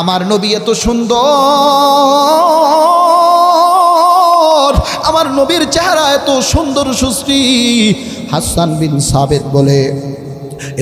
আমার নবী এত সুন্দর। আমার নবীর চেহারা এত সুন্দর সুশ্রী। হাসান বিন সাবেদ বলে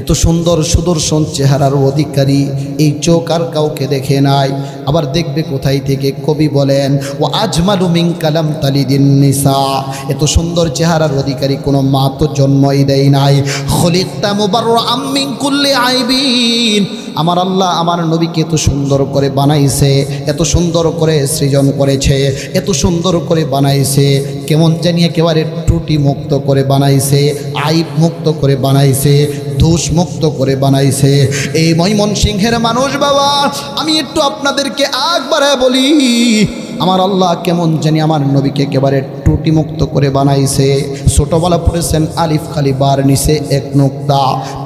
এত সুন্দর সুদর্শন চেহারার অধিকারী, এই চোখ আর কাউকে দেখে নাই। আবার দেখবে কোথায় থেকে? কবি বলেন ও আজমালু মিং কালাম তালিদিন নিসা। এত সুন্দর চেহারার অধিকারী কোনো মা তো জন্মই দেয় নাই। খলিকতা মুবার আম্মিং কুল্লে আইবিন। আমার আল্লাহ আমার নবীকে এত সুন্দর করে বানাইছে, এত সুন্দর করে সৃজন করেছে, এত সুন্দর করে বানাইছে। কেমন জানি একেবারে ত্রুটি মুক্ত করে বানাইছে আইব মুক্ত করে বানাইছে। দোষ মুক্ত করে বানাইছে। এই মহিমন সিংহের মানুষ বাবা, আমি একটু আপনাদেরকে একবারে বলি, আমার আল্লাহ কেমন জানি আমার নবীকে একেবারে ত্রুটি মুক্ত করে বানাইছে। ছোটবেলা পড়েছেন আলিফ খালি বার নিচে এক নোক্তা,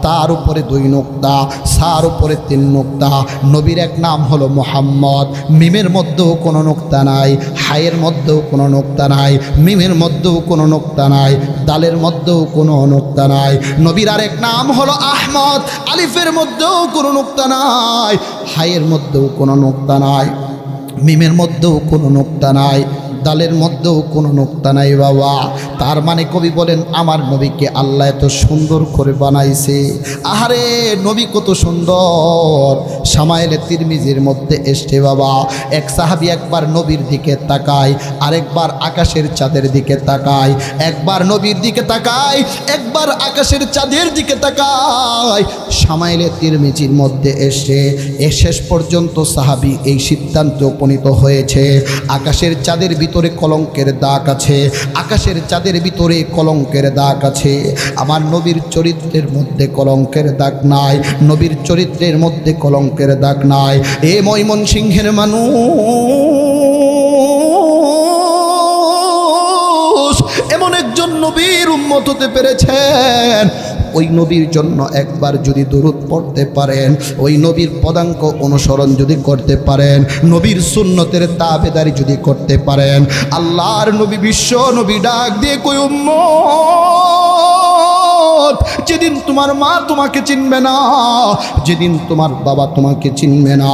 তার উপরে দুই নোক্তা, সার উপরে তিন নোক্তা। নবীর এক নাম হলো মোহাম্মদ, মিমের মধ্যেও কোনো নোক্তা নাই, হায়ের মধ্যেও কোনো নোক্তা নাই, মিমের মধ্যেও কোনো নোক্তা নাই, দালের মধ্যেও কোনো নোক্তা নাই। নবীর আর এক নাম হলো আহমদ, আলিফের মধ্যেও কোনো নোক্তা নাই, হায়ের মধ্যেও কোনো নোক্তা নাই, মিমের মধ্যেও কোনো নোক্তা নাই। দালের মধ্যেও কোনো নোক্তা নাই বাবা। তার মানে কবি বলেন, আমার নবীকে আল্লাহ এত সুন্দর করে বানাইছে। আহারে, নবী কত সুন্দর। সামাইলে তিরমিজির মধ্যে এসছে বাবা। এক সাহাবি একবার নবীর দিকে তাকায়, আরেকবার আকাশের চাঁদের দিকে তাকায়। একবার নবীর দিকে তাকায়, একবার আকাশের চাঁদের দিকে তাকায়। সামাইলে তিরমিজির মধ্যে এসে এ শেষ পর্যন্ত সাহাবি এই সিদ্ধান্তে উপনীত হয়েছে। আকাশের চাঁদের ভিতরে কলঙ্কের দাগ আছে, আকাশের চাঁদের ভিতরে কলঙ্কের দাগ আছে। আমার নবীর চরিত্রের মধ্যে কলঙ্কের দাগ নাই, নবীর চরিত্রের মধ্যে কলঙ্কের দাগ নাই। এ মৈমন সিংহের মানুষ, এমন একজন নবীর উন্মত হতে পেরেছেন। ওই নবীর জন্য একবার যদি দূরত পড়তে পারেন, ওই নবীর পদাঙ্ক অনুসরণ যদি করতে পারেন, নবীর সুন্নতের তাবেদারি যদি করতে পারেন, আল্লাহর নবী বিশ্ব নবী ডাক দিয়ে কই, উম্মত, যেদিন তোমার মা তোমাকে চিনবে না, যেদিন তোমার বাবা তোমাকে চিনবে না।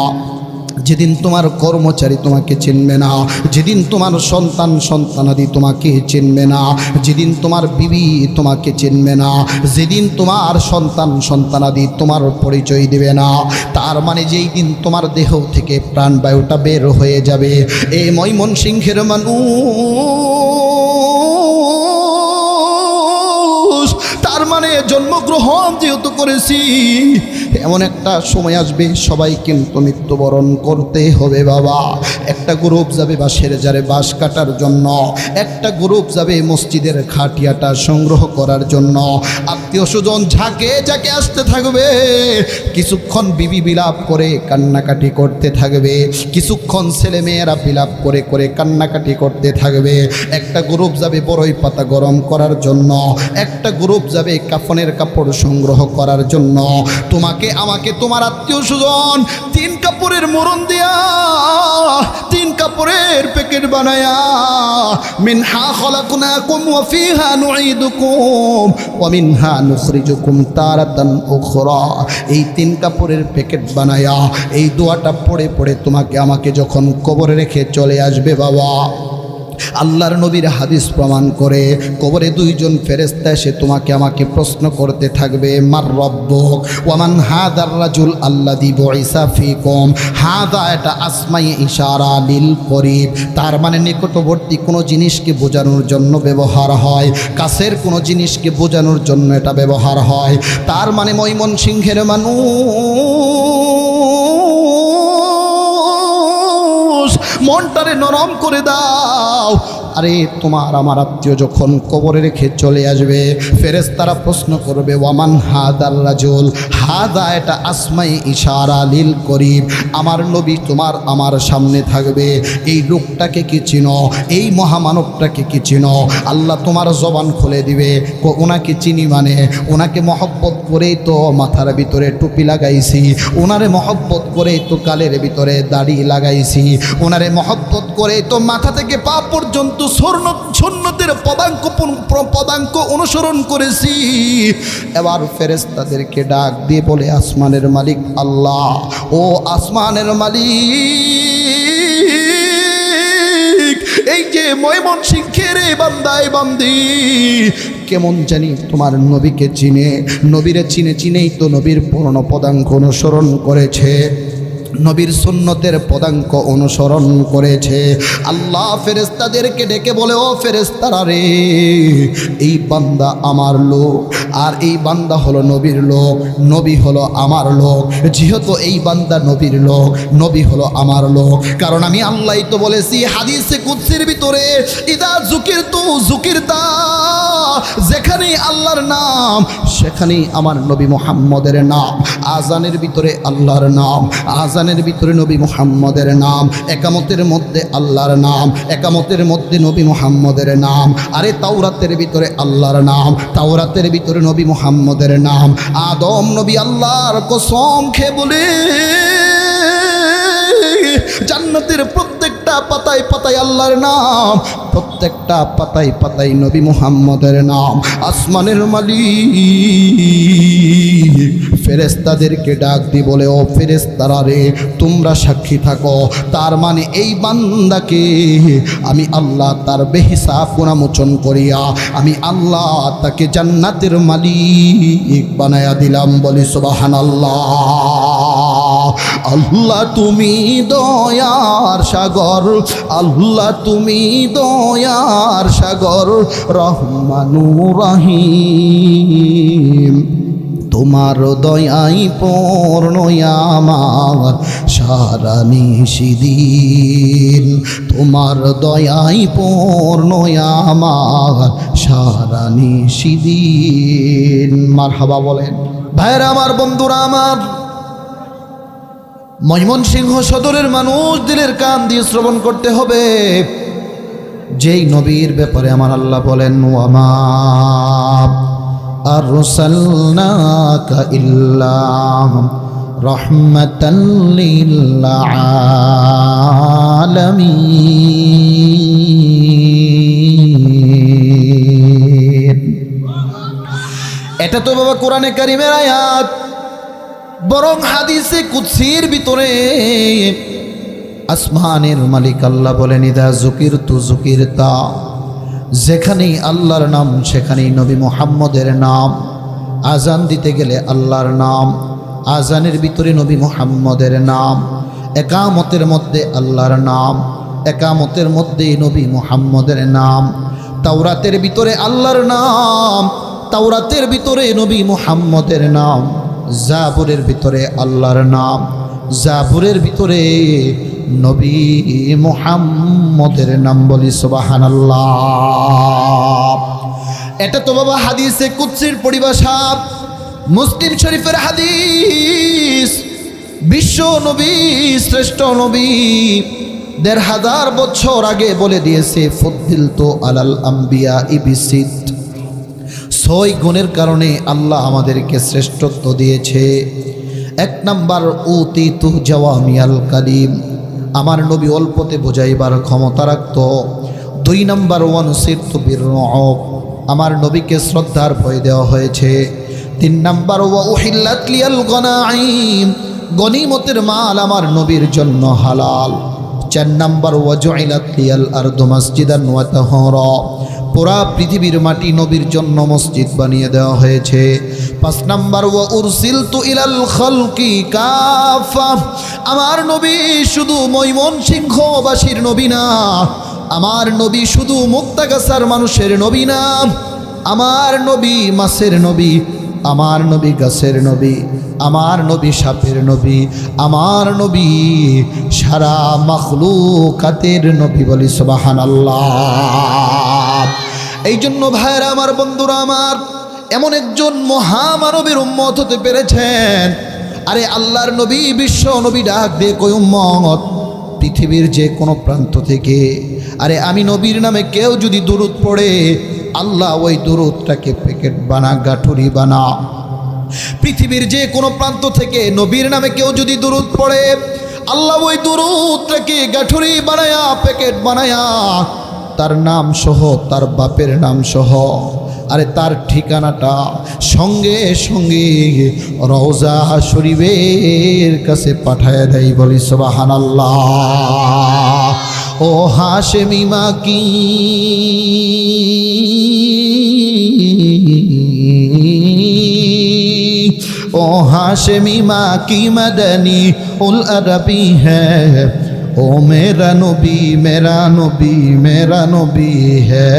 যেদিন তোমার কর্মচারী তোমাকে চিনবে না, যেদিন তোমার সন্তান সন্তানাদি তোমাকে চিনবে না, যেদিন তোমার বিবি তোমাকে চিনবে না, যেদিন তোমার সন্তান সন্তানাদি তোমার পরিচয় দেবে না, তার মানে যেই দিন তোমার দেহ থেকে প্রাণবায়ুটা বের হয়ে যাবে। এই মৈমন সিংহের মানুষ তার মানে জন্মগ্রহণ যেহেতু করেছি, এমন একটা সময় আসবে সবাই কিন্তু মৃত্যুবরণ করতে হবে বাবা। একটা গ্রুপ যাবে বাঁশের জারে বাঁশ কাটার জন্য, একটা গ্রুপ যাবে মসজিদের খাটিয়াটা সংগ্রহ করার জন্য। আত্মীয় স্বজন ঝাঁকে ঝাঁকে আসতে থাকবে, কিছুক্ষণ বিবি বিলাপ করে কান্নাকাটি করতে থাকবে, কিছুক্ষণ ছেলে মেয়েরা বিলাপ করে করে কান্নাকাটি করতে থাকবে। একটা গ্রুপ যাবে বড়ই পাতা গরম করার জন্য, একটা গ্রুপ যাবে কাফনের কাপড় সংগ্রহ করার জন্য। তোমাকে, আমাকে, তোমার আত্মীয় স্বজন তিন কাপড়ের মরণ দিয়া, তিন কাপড়ের প্যাকেট বানায়া, মিনহা খলাকুনাকুম ওয়া ফিহা নুঈদুকুম ওয়া মিনহা নুখরিজুকুম তারাতান উখরা। এই তিন কাপড়ের প্যাকেট বানায়া, এই দোয়াটা পড়ে পড়ে তোমাকে, আমাকে যখন কবরে রেখে চলে আসবে বাবা। আল্লাহর নবীর হাদিস প্রমাণ করে। কবরে দুইজন ফেরেস্তা এসে তোমাকে আমাকে প্রশ্ন করতে থাকবে, মার রব্বক, ওয়ামান হাদার রাজুল আল্লা আল্লাদি বইসা ফিকুম, হাদা এটা আসমাই ইশারা লিল করিব। তার মানে নিকটবর্তী কোনো জিনিসকে বোঝানোর জন্য ব্যবহার হয়, কাছের কোনো জিনিসকে বোঝানোর জন্য এটা ব্যবহার হয়। তার মানে মৈমন সিংহের মানুষ মনটারে নরম করে দাও। আরে, তোমার আমার আত্মীয় যখন কবরে রেখে চলে আসবে ফেরেস তারা প্রশ্ন করবে, ওয়ামান হাদার রাজুল? হাদা, এটা আসমাই ইশারা লিল করিব আমার নবী তোমার আমার সামনে থাকবে। এই লোকটাকে কি চিনো? এই মহামানবটাকে কি চিনো? আল্লাহ তোমার জবান খুলে দিবে। ওনাকে চিনি মানে? ওনাকে মহব্বত করেই তো মাথার ভিতরে টুপি লাগাইছি। ওনারে মহব্বত করেই তো কালের ভিতরে দাড়ি লাগাইছি। ওনারে মহব্বত করে তো মাথা থেকে পা পর্যন্ত সুন্নতের পদাঙ্ক পদাঙ্ক অনুসরণ করেছি। এবার ফেরেস্তাদেরকে ডাক দিয়ে বলে, আসমানের মালিক আল্লাহ। ও আসমানের মালিক, এই যে ময়মন সিংহের বান্দায় বান্দি, কেমন জানি তোমার নবীকে চিনে। নবীরে চিনে চিনেই তো নবীর পূর্ণ পদাঙ্ক অনুসরণ করেছে। নবীর সুন্নতের পদাঙ্ক অনুসরণ করেছে। আল্লাহ ফেরেস্তাদেরকে ডেকে বলে, ও ফেরেস্তারা রে, এই বান্দা আমার লোক, আর এই বান্দা হলো নবীর লোক, নবী হলো আমার লোক। যেহেতু এই বান্দা নবীর লোক, নবী হলো আমার লোক। কারণ আমি আল্লাহ তো বলেছি, হাদিসে কুৎসির ভিতরে, ইদা জুকির তু জুকির তা যেখানেই আল্লাহর নাম, সেখানেই আমার নবী মোহাম্মদের নাম। আজানের ভিতরে আল্লাহর নাম আজানের ভিতরে নবী মোহাম্মদের নাম, একামতের মধ্যে আল্লাহর নাম, একামতের মধ্যে নবী মোহাম্মদের নাম, আরে তাওরাতের ভিতরে আল্লাহর নাম, তাওরাতের ভিতরে নবী মোহাম্মদের নাম, আদম নবী আল্লাহর কসম খেয়ে বলে পাতায় পাতায় আল্লাহর নাম, প্রত্যেকটা পাতায় পাতায় নবী মুহাম্মদের নাম। আসমানের মালিক ফেরেস্তাদেরকে ডাক দি বলে, ও ফেরেস্তারা রে, তোমরা সাক্ষী থাকো। তার মানে এই বান্দাকে আমি আল্লাহ তার বেহিসা গুণামোচন করিয়া, আমি আল্লাহ তাকে জান্নাতের মালিক বানায়া দিলাম বলি সুবাহান আল্লাহ আল্লাহ তুমি দয়ার সাগর, আল্লাহ তুমি দয়ার সাগর, রহমানু রহিম। তোমার দয়াই পূর্ণ আমার সারা নিশিদিন। তোমার দয়াই পূর্ণ আমার সারা নিশিদিন। মার হাবা বলেন ভাইরা আমার বন্ধুরা, আমার ময়মনসিংহ সদরের মানুষ দিলের কান দিয়ে শ্রবণ করতে হবে। যেই নবীর ব্যাপারে আমার আল্লাহ বলেন ওয়ামা আরসালনাকা ইল্লা রহমাতান লিল আলামিন। এটা তো বাবা কোরআনে কারিমের আয়াত। বরং হাদিসে কুৎসির ভিতরে আসমানের মালিক আল্লাহ বলেন, ইদা জুকির তু জুকির তা যেখানেই আল্লাহর নাম, সেখানেই নবী মোহাম্মদের নাম। আজান দিতে গেলে আল্লাহর নাম, আজানের ভিতরে নবী মোহাম্মদের নাম। একামতের মধ্যে আল্লাহর নাম, একামতের মধ্যে নবী মোহাম্মদের নাম। তাওরাতের ভিতরে আল্লাহর নাম, তাওরাতের ভিতরে নবী মোহাম্মদের নাম। জাবুরের ভিতরে আল্লাহর নাম, জাবুরের ভিতরে নবী মোহাম্মদের নাম বলি সুবাহান এটা তো বাবা হাদিসে কুৎসির পরিভাষা, মুসলিম শরীফের হাদিস, বিশ্ব নবী, শ্রেষ্ঠ নবী, দেড় হাজার বছর আগে বলে দিয়েছে ফদ্দিল তো আলাল আম্বিয়া ইবিসিদ ছয় গুণের কারণে আল্লাহ আমাদেরকে শ্রেষ্ঠত্ব দিয়েছে। এক নাম্বার, উতি তু জওয়ামিয়াল কালিম আমার নবী অল্পতে বোঝাইবার ক্ষমতা রাখত। দুই নাম্বার ওয়ান সিরতু বীর আমার নবীকে শ্রদ্ধার ভয় দেওয়া হয়েছে। তিন নাম্বার ওয়া উহিল্লাত লিয়াল গনাইম গনিমতের মাল আমার নবীর জন্য হালাল। চার নাম্বার ওয়াজুইলাত লিয়াল আরদু মাসজিদান ওয়া তাহরা পুরা পৃথিবীর মাটি নবীর জন্য মসজিদ বানিয়ে দেওয়া হয়েছে। পাঁচ নাম্বার ও উরসিল তু ইলাল খলকি কাফা। আমার নবী শুধু মৈমন সিংহবাসীর নবী না, আমার নবী শুধু মুক্তাগাছার মানুষের নবী না, আমার নবী মাসের নবী, আমার নবী গাছের নবী, আমার নবী সাপের নবী, আমার নবী সারা মখলুকাতের নবী বলি সবাহান আল্লাহ এই জন্য ভাইরা আমার বন্ধুরা আমার, এমন একজন মহামানবের উম্মত হতে পেরেছেন। আরে আল্লাহর নবী, বিশ্ব নবী ডাক দিয়ে কই উম্মত, পৃথিবীর যে কোনো প্রান্ত থেকে, আরে আমি নবীর নামে কেউ যদি দুরুদ পড়ে, আল্লাহ ওই দুরুদটাকে প্যাকেট বানা, গাঠুরি বানা। পৃথিবীর যে কোনো প্রান্ত থেকে নবীর নামে কেউ যদি দুরুদ পড়ে, আল্লাহ ওই দুরুদটাকে গাঠুরি বানায়া, প্যাকেট বানায়া তার নাম সহ তার বাপের নাম সহ আরে তার ঠিকানাটা সঙ্গে সঙ্গে রওজা শরীফের কাছে পাঠায় দেয় বলি সবাহান আল্লাহ ও হাশেমি মাকি ओ हाशमी माँ की मदनी उल अरबी है ओ मेरा नबी मेरा नबी मेरा नबी है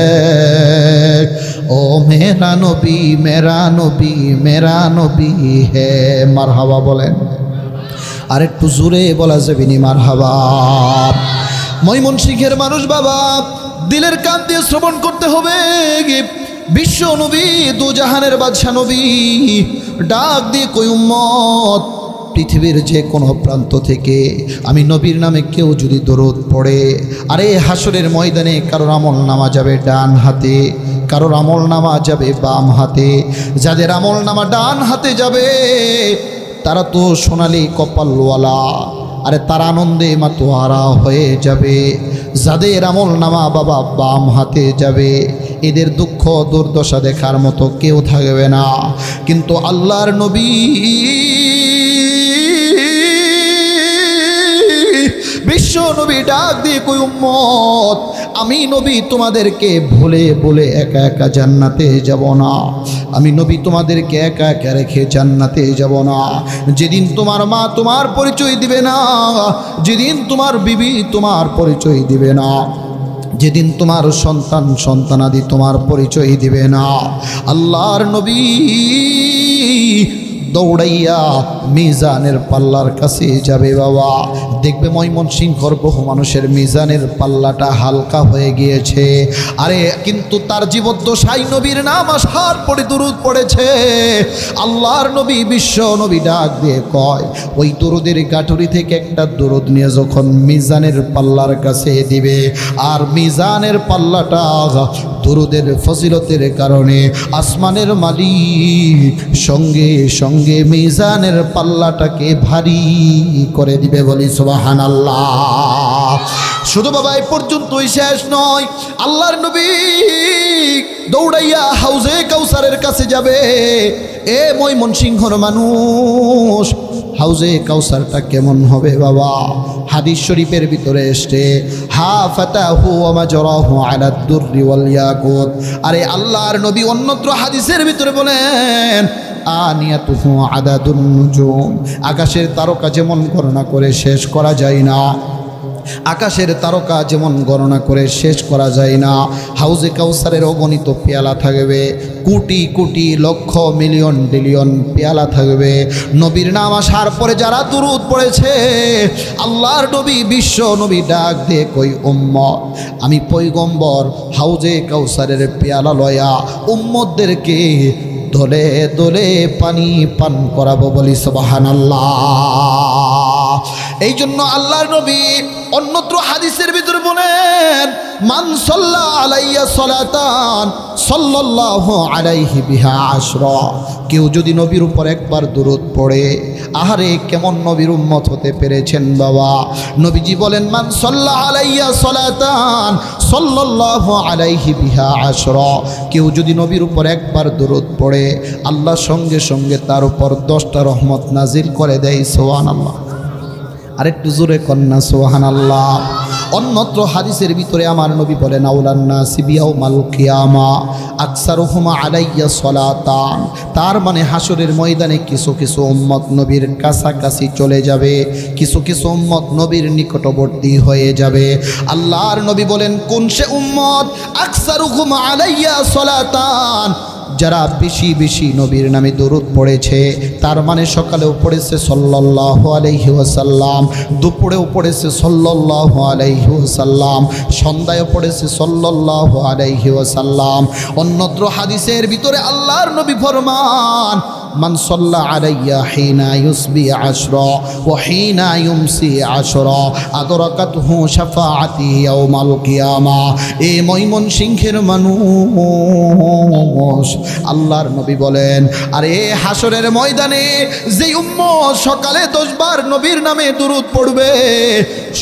ओ मेरा नबी मेरा नबी मेरा नबी है মারহাবা বলেন আর একটু জোরে বলা যাবে নি মারহাবা ময়মনসিংহের মানুষ বাবা দিলের কান দিয়ে শ্রবণ করতে হবে বিশ্ব নবী দু জাহানের বাদশা নবী ডাক দিয়ে কই উম্মত পৃথিবীর যে কোনো প্রান্ত থেকে আমি নবীর নামে কেউ যদি দরদ পড়ে, আরে হাসরের ময়দানে কারোর আমল নামা যাবে ডান হাতে, কারোর আমল নামা যাবে বাম হাতে, যাদের আমল নামা ডান হাতে যাবে, তারা তো সোনালি কপালওয়ালা, আরে তার আনন্দে মাতোয়ারা হয়ে যাবে, যাদের আমল নামা বাবা বাম হাতে যাবে, এদের দুঃখ দুর্দশা দেখার মতো কেউ থাকবে না, কিন্তু আল্লাহর নবী বিশ্ব নবী ডাক দিয়ে কই, উম্মত, আমি নবী তোমাদেরকে ভুলে বলে একা একা জান্নাতে যাব না। আমি নবী তোমাদেরকে একা একা রেখে জান্নাতে যাব না। যেদিন তোমার মা তোমার পরিচয় দিবে না, যেদিন তোমার বিবি তোমার পরিচয় দিবে না, যেদিন তোমার সন্তান সন্তানাদি তোমার পরিচয় দিবে না। আল্লাহর নবী দৌড়াইয়া মিজানের পাল্লার কাছে যাবে বাবা। দেখবে ময়মনসিংহর বহু মানুষের মিজানের পাল্লাটা হালকা হয়ে গিয়েছে। আরে, কিন্তু তার জীবদ্দশাই নবীর নাম আসার পরে দুরুদ পড়েছে। আল্লাহর নবী বিশ্ব নবী ডাক দিয়ে কয়, ওই দুরুদের গাঠুরি থেকে একটা দুরুদ নিয়ে যখন মিজানের পাল্লার কাছে দিবে, আর মিজানের পাল্লাটা দুরুদের ফজিলতের কারণে আসমানের মালিক সঙ্গে সঙ্গে মিজানের পাল্লাটাকে ভারী করে দিবে বলি সোবাহান আল্লাহ শুধু বাবা, এ পর্যন্তই শেষ নয়। আল্লাহর নবী দৌড়াইয়া হাউজে কাউসারের কাছে যাবে। এ মই ময়মনসিংহর মানুষ হাউজে কাউসারটা কেমন হবে বাবা? হাদিস শরীফের ভিতরে এসছে, হা ফাতাহু ওমা জরাহু আলা দুররি ওয়াল ইয়াকুত। আরে আল্লাহর নবী অন্যত্র হাদিসের ভিতরে বলেন, আনিয়াতুহু আদাদুন নুজুম। আকাশের তারকা যেমন গণনা করে শেষ করা যায় না। আকাশের তারকা যেমন গণনা করে শেষ করা যায় না। হাউজে কাউসারের অগণিত পেয়ালা থাকবে। কোটি কোটি লক্ষ মিলিয়ন বিলিয়ন পেয়ালা থাকবে। নবীর নাম আসার পরে যারা দুরুদ পড়েছে, আল্লাহর নবী, বিশ্ব নবী ডাক দিয়ে কই উম্ম আমি পৈগম্বর হাউজে কাউসারের পেয়ালা লয়া, উম্মতদেরকে দলে দলে পানি পান করাবো বলি সবাহান আল্লাহ এই জন্য আল্লাহর নবী অন্যত্র হাদিসের ভিতরে বলেন, মান সাল্লা আলাইয়া সলাতান, সাল্লাল্লাহু আলাইহি বিহা আশরা। কেউ যদি নবীর উপর একবার দূরত পড়ে, আহারে, কেমন নবীর উম্মত হতে পেরেছেন বাবা? নবীজি বলেন, মান সাল্লা আলাইয়া সলাতান, সাল্লাল্লাহু আলাইহি বিহা আশরা। কেউ যদি নবীর উপর একবার দূরত পড়ে, আল্লাহ সঙ্গে সঙ্গে তার উপর দশটা রহমত নাজিল করে দেয় সোয়ান আল্লাহ আরেকটু জোরে কন্যা সোহান আল্লাহ অন্যত্র হাদিসের ভিতরে আমার নবী বলেন আউলান্না সিবিয়াও মাল কিয়ামা, আকসারুহুমা আলাইয়া সলাতান। তার মানে হাসরের ময়দানে কিছু কিছু উম্মত নবীর কাছাকাছি চলে যাবে, কিছু কিছু উম্মত নবীর নিকটবর্তী হয়ে যাবে। আল্লাহর নবী বলেন, কোন সে উম্মত? আকসারুহুমা আলাইয়া সলাতান। যারা বেশি বেশি নবীর নামে দরুদ পড়েছে, তার মানে সকালেও পড়েছে সল্লাহ আলহি ওসাল্লাম দুপুরেও পড়েছে সল্লাহ আলহি ওসাল্লাম সন্ধ্যায়ও পড়েছে সল্লাহ আলহি ওসাল্লাম অন্যত্র হাদিসের ভিতরে আল্লাহর নবী ফরমান মান সাল্লা আলাইয়া হিনা ইউসবি আশরা ওয়া হিনা ইউমসি আশরা আদরাকাতহু শাফাআতি ইয়াউমাল কিয়ামা। সিংহের মানুষ, আল্লাহর নবী বলেন, আরে হাসরের ময়দানে যে উম্মত সকালে দশবার নবীর নামে দুরুদ পড়বে,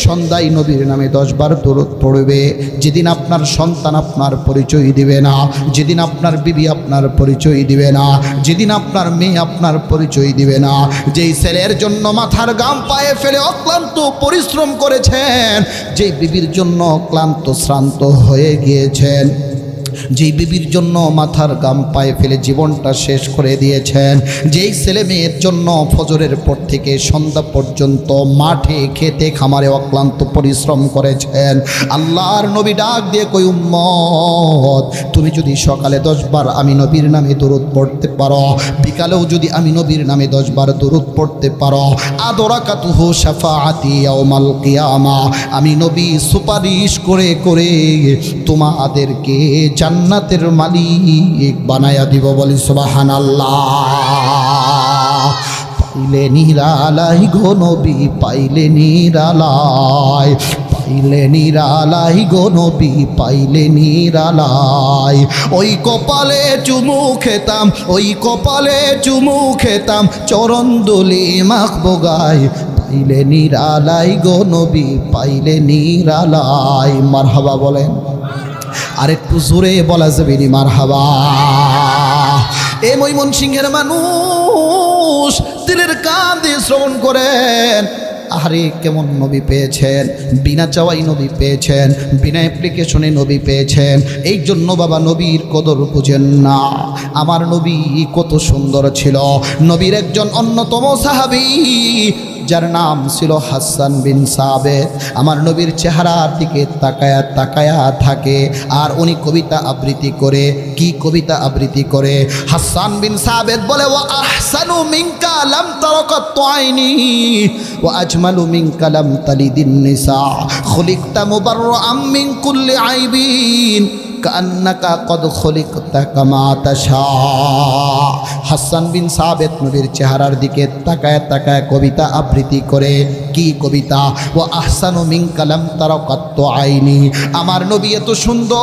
সন্ধ্যায় নবীর নামে দশবার দরুদ পড়বে। যেদিন আপনার সন্তান আপনার পরিচয় দিবে না, যেদিন আপনার বিবি আপনার পরিচয় দিবে না, যেদিন আপনার মেয়ে আপনার পরিচয় দিবে না। যেই ছেলের জন্য মাথার গাম পায়ে ফেলে অক্লান্ত পরিশ্রম করেছেন, যেই বিবির জন্য অক্লান্ত শ্রান্ত হয়ে গিয়েছেন। যেই বিবির জন্য মাথার গাম পায়ে ফেলে জীবনটা শেষ করে দিয়েছেন, যেই ছেলে মেয়ের জন্য ফজরের পর থেকে সন্ধ্যা পর্যন্ত মাঠে খেতে খামারে অক্লান্ত পরিশ্রম করেছেন, আল্লাহর নবী ডাক দিয়ে কই উম্মত, তুমি যদি সকালে দশবার আমি নবীর নামে দরুদ পড়তে পারো, বিকালেও যদি আমি নবীর নামে দশবার দরুদ পড়তে পারো আদরা কাতুহু শাফাআতি ইয়াউমাল কিয়ামা, আমি নবী সুপারিশ করে করে তোমাদেরকে জান্নাতের মালিক বানায়া দিব বলি সুবাহান আল্লাহ পাইলে নিরালাই গো নবী, পাইলে নিরালাই। পাইলে নিরালাই গো নবী, পাইলে নিরালাই। ওই কপালে চুমু খেতাম, ওই কপালে চুমু খেতাম, চরণ দলি মাখবো গায় পাইলে নিরালাই গো নবী, পাইলে নিরালাই। মারহাবা বলেন। আর একটু জোরে বলা যাবে নি মার হাবা এ মৈমন সিংহের মানুষ দিলের কান শ্রবণ করেন। আরে কেমন নবী পেয়েছেন। বিনা চাওয়াই নবী পেয়েছেন। বিনা অ্যাপ্লিকেশনে নবী পেয়েছেন। এই জন্য বাবা নবীর কদর বুঝেন না। আমার নবী কত সুন্দর ছিল। নবীর একজন অন্যতম সাহাবী যার নাম ছিল হাসান বিন সাবেদ। আমার নবীর চেহারার দিকে তাকায়া তাকায়া থাকে আর উনি কবিতা আবৃত্তি করে। কি কবিতা আবৃত্তি করে? হাসান বিন সাবেদ বলে ও আহসানু মিনকা লাম তারাকাত ও আজমালু মিনকা লাম তালিদিন নিসা, খুলিকতা মুবাররাম মিন কুল্লি আইবিন। কান্নাকা কদ খলিকতা কামা তাশা। হাসান বিন সাবেত নবীর চেহারার দিকে তাকায় তাকায় কবিতা আবৃত্তি করে, কি কবিতা? ও আহসানু মিন কালাম তারাকাত আইনি। আমার নবী এত সুন্দর।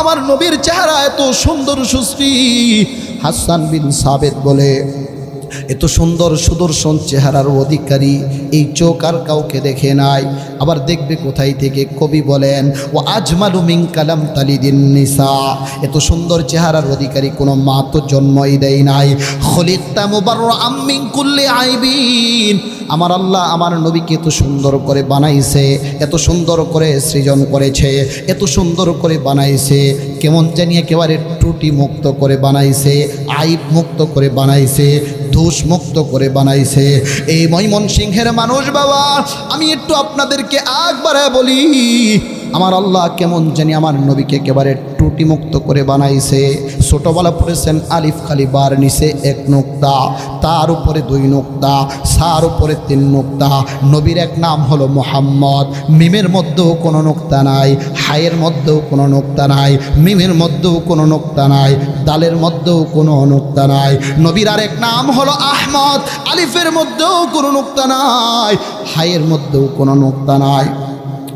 আমার নবীর চেহারা এত সুন্দর সুশ্রী। হাসান বিন সাবেত বলে এত সুন্দর সুদর্শন চেহারার অধিকারী, এই চোখ আর কাউকে দেখে নাই। আবার দেখবে কোথায় থেকে? কবি বলেন ও আজমালু মিং কালাম তালিদিন নিসা। এত সুন্দর চেহারার অধিকারী কোনো মা তো জন্মই দেয় নাই। আম্মিং কুল্লে আইবিন। আমার আল্লাহ আমার নবীকে এত সুন্দর করে বানাইছে, এত সুন্দর করে সৃজন করেছে, এত সুন্দর করে বানাইছে। কেমন জানি একেবারে ত্রুটি মুক্ত করে বানাইছে আইব মুক্ত করে বানাইছে। দোষ মুক্ত করে বানাইছে। এই ময়মন সিংহের মানুষ বাবা, আমি একটু আপনাদেরকে একবারে বলি, আমার আল্লাহ কেমন জানি আমার নবীকে একেবারে টুটি মুক্ত করে বানাইছে। ছোটবেলা পড়েছেন আলিফ খালি বার নিচে এক নোক্তা, তার উপরে দুই নোক্তা, সার উপরে তিন নোক্তা। নবীর এক নাম হলো মোহাম্মদ। মিমের মধ্যেও কোনো নোক্তা নাই, হায়ের মধ্যেও কোনো নোক্তা নাই, মিমের মধ্যেও কোনো নোক্তা নাই, দালের মধ্যেও কোনো নোক্তা নাই। নবীর আরেক নাম হলো আহমদ। আলিফের মধ্যেও কোনো নোক্তা নাই, হায়ের মধ্যেও কোনো নোক্তা নাই,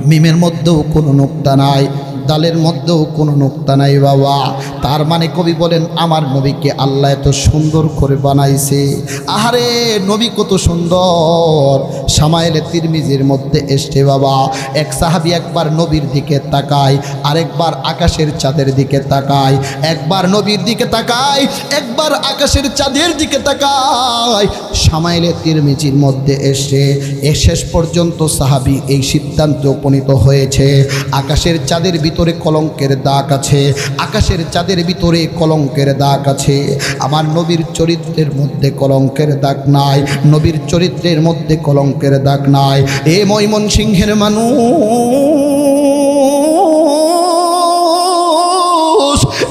মিমের মধ্যেও কোনো নোক্তা নাই। দালের মধ্যেও কোনো নোক্তা নাই বাবা। তার মানে কবি বলেন, আমার নবীকে আল্লাহ এত সুন্দর করে বানাইছে। আহারে, নবী কত সুন্দর। সামাইলে তিরমিজির মধ্যে এসছে বাবা। এক সাহাবি একবার নবীর দিকে তাকায়, আরেকবার আকাশের চাঁদের দিকে তাকায়। একবার নবীর দিকে তাকায়, একবার আকাশের চাঁদের দিকে তাকায়। সামাইলে তিরমিজির মধ্যে এসে এ শেষ পর্যন্ত সাহাবি এই সিদ্ধান্তে উপনীত হয়েছে। আকাশের চাঁদের ভিতরে কলঙ্কের দাগ আছে। আকাশের চাঁদের ভিতরে কলঙ্কের দাগ আছে। আমার নবীর চরিত্রের মধ্যে কলঙ্কের দাগ নাই। নবীর চরিত্রের মধ্যে কলঙ্কের দাগ নাই। এ মৈমন সিংহের মানুষ,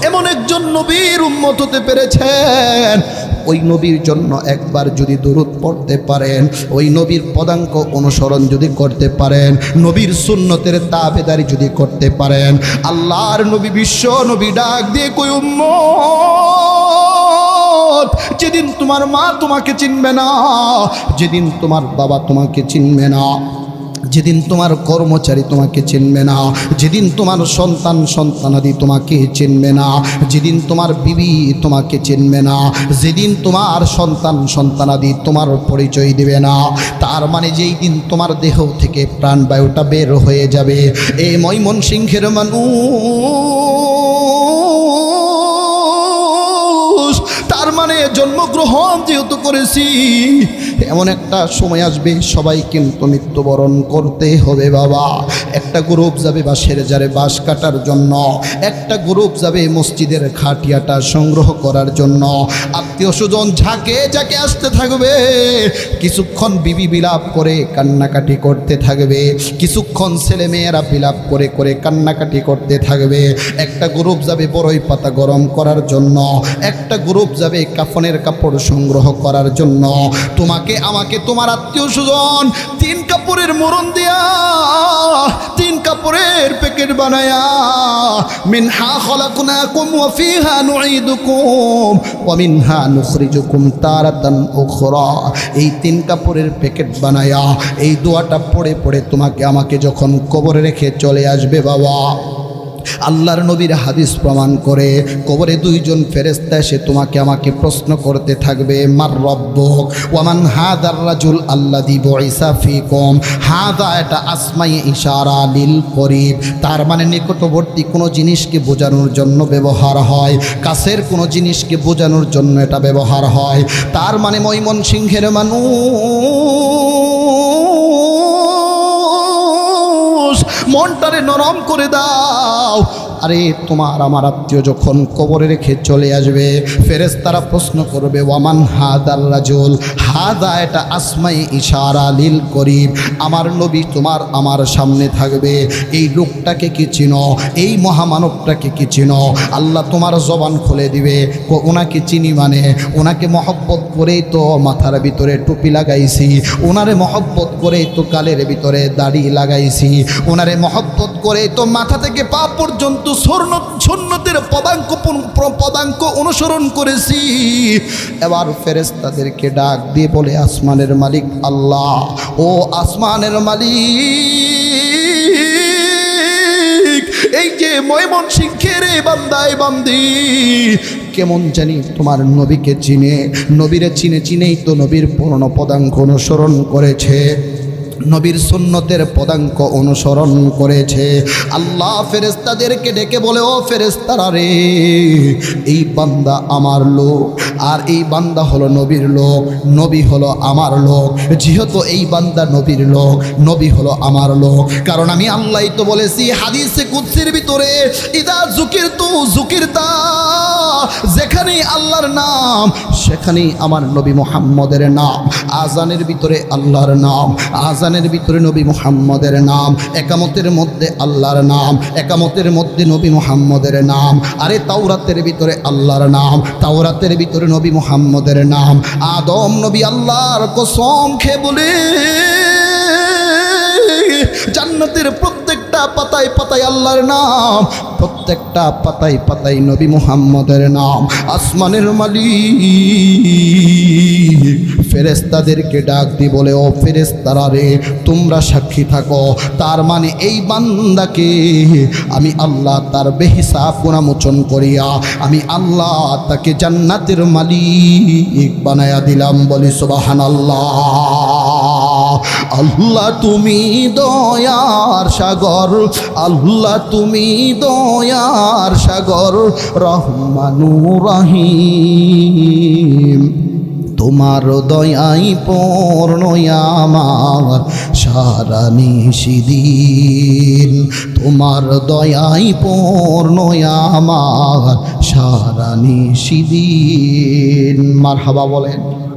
এমন একজন নবীর উন্মত হতে পেরেছেন। ওই নবীর জন্য একবার যদি দূরত পড়তে পারেন, ওই নবীর পদাঙ্ক অনুসরণ যদি করতে পারেন, নবীর সুন্নতের তাবেদারি যদি করতে পারেন, আল্লাহর নবী বিশ্ব নবী ডাক দিয়ে কই, উম্মত! যেদিন তোমার মা তোমাকে চিনবে না, যেদিন তোমার বাবা তোমাকে চিনবে না, যেদিন তোমার কর্মচারী তোমাকে চিনবে না, যেদিন তোমার সন্তান সন্তানাদি তোমাকে চিনবে না, যেদিন তোমার বিবি তোমাকে চিনবে না, যেদিন তোমার সন্তান সন্তানাদি তোমার পরিচয় দেবে না, তার মানে যেই দিন তোমার দেহ থেকে প্রাণবায়ুটা বের হয়ে যাবে। এ ময়মন সিংহের মানুষ তার মানে জন্মগ্রহণ যেহেতু করেছি, এমন একটা সময় আসবে, সবাই কিন্তু মৃত্যুবরণ করতে হবে বাবা। একটা গ্রুপ যাবে বাঁশের যারে বাঁশ কাটার জন্য, একটা গ্রুপ যাবে মসজিদের খাটিয়াটা সংগ্রহ করার জন্য। আত্মীয় স্বজন ঝাঁকে ঝাঁকে আসতে থাকবে, কিছুক্ষণ বিবি বিলাপ করে কান্নাকাটি করতে থাকবে, কিছুক্ষণ ছেলে মেয়েরা বিলাপ করে করে কান্নাকাটি করতে থাকবে। একটা গ্রুপ যাবে বড়ই পাতা গরম করার জন্য, একটা গ্রুপ যাবে কাফনের কাপড় সংগ্রহ করার জন্য। তোমাকে, আমাকে, তোমার আত্মীয় স্বজন তিন কাপড়ের মরণ দিয়া, তিন কাপড়ের প্যাকেট বানায়া, মিনহা খলাকুনাকুম ওয়া ফিহা নুঈদুকুম ওয়া মিনহা নুখরিজুকুম তারাতান উখরা। এই তিন কাপড়ের প্যাকেট বানায়া, এই দোয়াটা পড়ে পড়ে তোমাকে, আমাকে যখন কবরে রেখে চলে আসবে বাবা। আল্লাহর নবীর হাদিস প্রমাণ করে, কবরে দুইজন ফেরেস্তা এসে তোমাকে আমাকে প্রশ্ন করতে থাকবে, মার রব্ব ওয়ামান হাদার রাজুল আল্লাদি বইসা ফিকম, হাদা এটা আসমাই ইশারা লিল করিব। তার মানে নিকটবর্তী কোনো জিনিসকে বোঝানোর জন্য ব্যবহার হয়, কাছের কোনো জিনিসকে বোঝানোর জন্য এটা ব্যবহার হয়। তার মানে মৈমন সিংহের মানুষ মনটারে নরম করে দাও। আরে তোমার আমার আত্মীয় যখন কবরে রেখে চলে আসবে ফেরেস তারা প্রশ্ন করবে, ওয়ামান হাদার রাজুল? হাদা, এটা আসমাই ইশারা লিল করিব আমার নবী তোমার আমার সামনে থাকবে। এই লোকটাকে কি চিনো? এই মহামানবটাকে কি চিনো? আল্লাহ তোমার জবান খুলে দিবে। ওনাকে চিনি মানে? ওনাকে মহব্বত করেই তো মাথার ভিতরে টুপি লাগাইছি। ওনারে মহব্বত করেই তো কালের ভিতরে দাড়ি লাগাইছি। ওনারে মহব্বত করেই তো মাথা থেকে পা পর্যন্ত সন্ন্যতের পদাঙ্ক পদাঙ্ক অনুসরণ করেছি। এবার ফেরেস্তাদেরকে ডাক দিয়ে বলে, আসমানের মালিক আল্লাহ। ও আসমানের মালিক, এই যে ময়মন সিংহের বান্দায় বান্দি, কেমন জানি তোমার নবীকে চিনে। নবীরে চিনে চিনেই তো নবীর পূর্ণ পদাঙ্ক অনুসরণ করেছে। নবীর সুন্নতের পদাঙ্ক অনুসরণ করেছে। আল্লাহ ফেরেস্তাদেরকে ডেকে বলে, ও ফেরেস্তারা রে, এই বান্দা আমার লোক, আর এই বান্দা হলো নবীর লোক, নবী হলো আমার লোক। যেহেতু এই বান্দা নবীর লোক, নবী হলো আমার লোক। কারণ আমি আল্লাহ তো বলেছি, হাদিসে কুৎসির ভিতরে, ইদা জুকির তু জুকির তা যেখানেই আল্লাহর নাম, সেখানেই আমার নবী মোহাম্মদের নাম। আজানের ভিতরে আল্লাহর নাম আজানের ভিতরে নবী মোহাম্মদের নাম, একামতের মধ্যে আল্লাহর নাম, একামতের মধ্যে নবী মোহাম্মদের নাম, আরে তাওরাতের ভিতরে আল্লাহর নাম, তাওরাতের ভিতরে নবী মোহাম্মদের নাম, আদম নবী আল্লাহর কসম খে বলে, জান্নাতের প্রত্যেকটা পাতায় পাতায় আল্লাহর নাম, প্রত্যেকটা পাতায় পাতায় নবী মুহাম্মদের নাম, আসমানের মালিক ফেরেস্তাদেরকে ডাক দি বলে, ও ফেরেস্তারা রে, তোমরা সাক্ষী থাকো। তার মানে এই বান্দাকে আমি আল্লাহ তার বেহিসাব গুণামোচন করিয়া, আমি আল্লাহ তাকে জান্নাতের মালিক বানায়া দিলাম বলি সুবাহান আল্লাহ আল্লাহ তুমি দয়ার সাগর, আল্লাহ তুমি দয়ার সাগর রহমানু রহিম। তোমার দয়াই আমার সারা নিশিদিন। তোমার দয়াই আমার সারা নিশিদিন। মার হাবা বলেন।